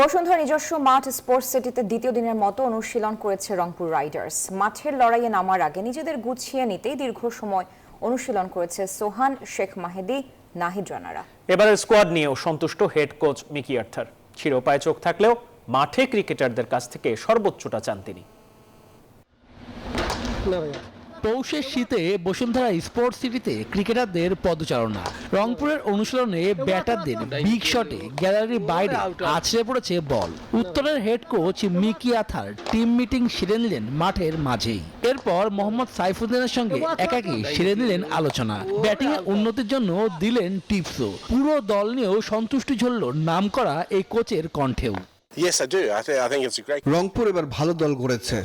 বসুন্ধরা নিজস্ব মাঠ স্পোর্টস সিটিতে দ্বিতীয় দিনের মতো অনুশীলন করেছে রংপুর রাইডার্স মাঠের লড়াইয়ে নামার আগে নিজেদের গুছিয়ে নিতেই দীর্ঘ সময় অনুশীলন করেছে সোহান শেখ মাহেদি নাহিদ রানারা। এবারের স্কোয়াড নিয়েও সন্তুষ্ট হেড কোচ মিকি আর্থার। শিরোপায় চোখ থাকলেও মাঠে ক্রিকেটারদের কাছ থেকে সর্বোচ্চটা চান তিনি। পৌষের শীতে বসুন্ধরা স্পোর্টস সিটিতে ক্রিকেটারদের পদচারণা। রংপুরের অনুশীলনে ব্যাটারদের বিগ শটে গ্যালারির বাইরে আছড়ে পড়েছে বল। উত্তরের head coach Mickey Arthur team meeting সেরে নিলেন মাঠের মাঝেই। এরপর মোহাম্মদ সাইফুদ্দিনের সঙ্গে একাকি সেরে নিলেন আলোচনা। ব্যাটিং এ উন্নতির জন্য দিলেন টিপসও। পুরো দল নিয়েও সন্তুষ্টি ঝরল নাম করা এই কোচের কণ্ঠেও। Yes, I do. I, th- I think it's a great. Rangpur এবার ভালো দল গড়েছে।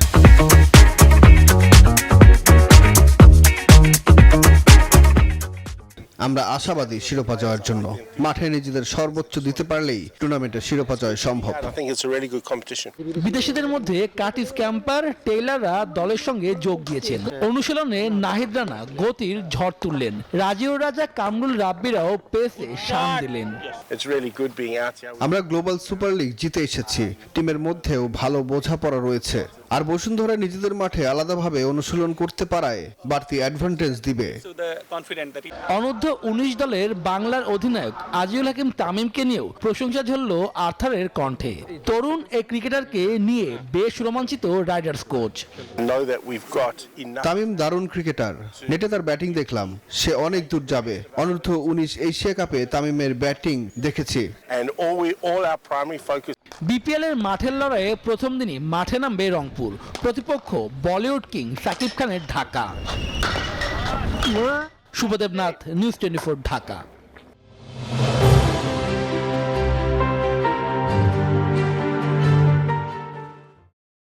আমরা আশাবাদী শিরোপা জয়ের জন্য। মাঠে নিজেদের সর্বোচ্চ দিতে পারলেই টুর্নামেন্টের শিরোপা জয় সম্ভব. বিদেশিদের মধ্যে কাটিস ক্যাম্পার টেইলাররা দলের সঙ্গে যোগ দিয়েছেন। অনুশীলনে নাহিদ রানা গতির ঝড় তুললেন। রাজিও রাজা কামরুল রাব্বিরাও পেসে শান দিলেন. আমরা গ্লোবাল সুপার লিগ জিতে এসেছি। টিমের মধ্যেও ভালো বোঝাপড়া রয়েছে। আর বসুন্ধরা নিজেদের মাঠে আলাদাভাবে অনুশীলন করতে পারায় বাড়তি অ্যাডভান্টেজ দিবে। অনূর্ধ্ব উনিশ দলের বাংলার অধিনায়ক আজিউল হাকিম তামিমকে নিয়েও প্রশংসা ঝরল আর্থারের কণ্ঠে। তরুণ এই ক্রিকেটারকে নিয়ে বেশ রোমাঞ্চিত রাইডার্স কোচ. তামিম দারুণ ক্রিকেটার। নেটে তার ব্যাটিং দেখলাম। সে অনেক দূর যাবে। অনূর্ধ্ব উনিশ এশিয়া কাপে তামিমের ব্যাটিং দেখেছি। বিপিএল এর মাঠের লড়াইয়ে প্রথম দিনই মাঠে নামবে রংপুর। প্রতিপক্ষ বলিউড কিং সাকিব খানের Dhaka. Shubhadebnath news twenty Dhaka.